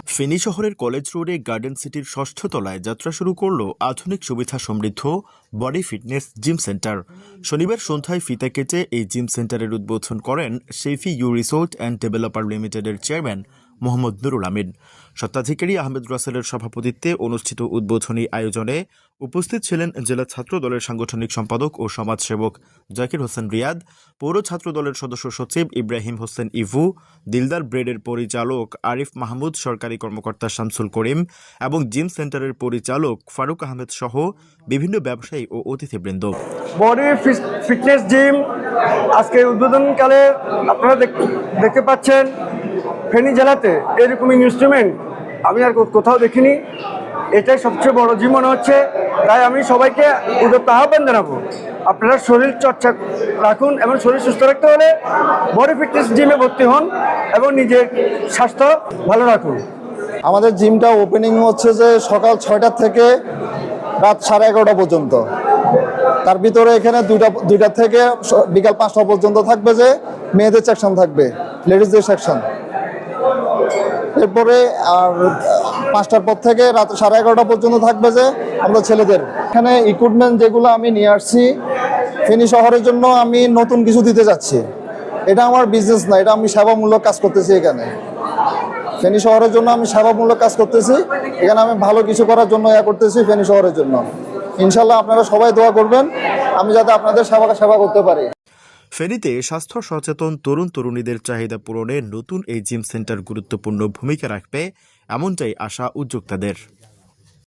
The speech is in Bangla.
ফেনী শহরের কলেজ রোডে গার্ডেন সিটির ষষ্ঠ তলায় যাত্রা শুরু করল আধুনিক সুবিধা সমৃদ্ধ বডি ফিটনেস জিম সেন্টার। শনিবার সন্ধ্যায় ফিতা কেটে এই জিম সেন্টারের উদ্বোধন করেন Shefi you resort and developer লিমিটেডের চেয়ারম্যান মোহাম্মদ নুরুল আমিন। স্বত্বাধিকারী আহমেদ রাসেলের সভাপতিত্বে অনুষ্ঠিত উদ্বোধনী আয়োজনে উপস্থিত ছিলেন জেলা ছাত্র দলের সাংগঠনিক সম্পাদক ও সমাজসেবক জাকির হোসেন রিয়াদ, পৌর ছাত্র দলের সদস্য সচিব ইব্রাহিম হোসেন ইভু, দিলদার ব্রেডের পরিচালক আরিফ মাহমুদ, সরকারি কর্মকর্তা শামসুল করিম এবং জিম সেন্টারের পরিচালক ফারুক আহমেদ সহ বিভিন্ন ব্যবসায়ী ও অতিথিবৃন্দ। বডি ফিটনেস জিম আজকে উদ্বোধনকালে আপনারা দেখ- দেখতে পাচ্ছেন। ফেনী জেলাতে এরকম ইনস্ট্রুমেন্ট আমি আর কোথাও দেখিনি। এটাই সবচেয়ে বড় জিম মনে হচ্ছে। তাই আমি সবাইকে উদ্যোক্ত আহ্বান জানাব, আপনারা শরীর চর্চা রাখুন এবং শরীর সুস্থ রাখতে হলে বডি ফিটনেস জিমে ভর্তি হন এবং নিজের স্বাস্থ্য ভালো রাখুন। আমাদের জিমটা ওপেনিং হচ্ছে যে সকাল ছয়টা থেকে রাত সাড়ে এগারোটা পর্যন্ত। তার ভিতরে এখানে দুইটা দুইটা থেকে বিকাল পাঁচটা পর্যন্ত থাকবে যে মেয়েদের সেকশন থাকবে লেডিসদের সেকশন এরপরে আর পাঁচটার পর থেকে রাত সাড়ে এগারোটা পর্যন্ত থাকবে যে আমরা ছেলেদের। এখানে ইকুইপমেন্ট যেগুলো আমি নিয়ে আসছি, ফেনী শহরের জন্য আমি নতুন কিছু দিতে যাচ্ছি। এটা আমার বিজনেস না, এটা আমি সেবামূলক কাজ করতেছি এখানে। ফেনী শহরের জন্য আমি সেবামূলক কাজ করতেছি, এখানে আমি ভালো কিছু করার জন্য ইয়া করতেছি ফেনী শহরের জন্য। ইনশাল্লাহ আপনারা সবাই দোয়া করবেন, আমি যাতে আপনাদের সেবা সেবা করতে পারি। ফেনীতে স্বাস্থ্য সচেতন তরুণ তরুণীদের চাহিদা পূরণে নতুন এই জিম সেন্টার গুরুত্বপূর্ণ ভূমিকা রাখবে, এমনটাই আশা উদ্যোক্তাদের।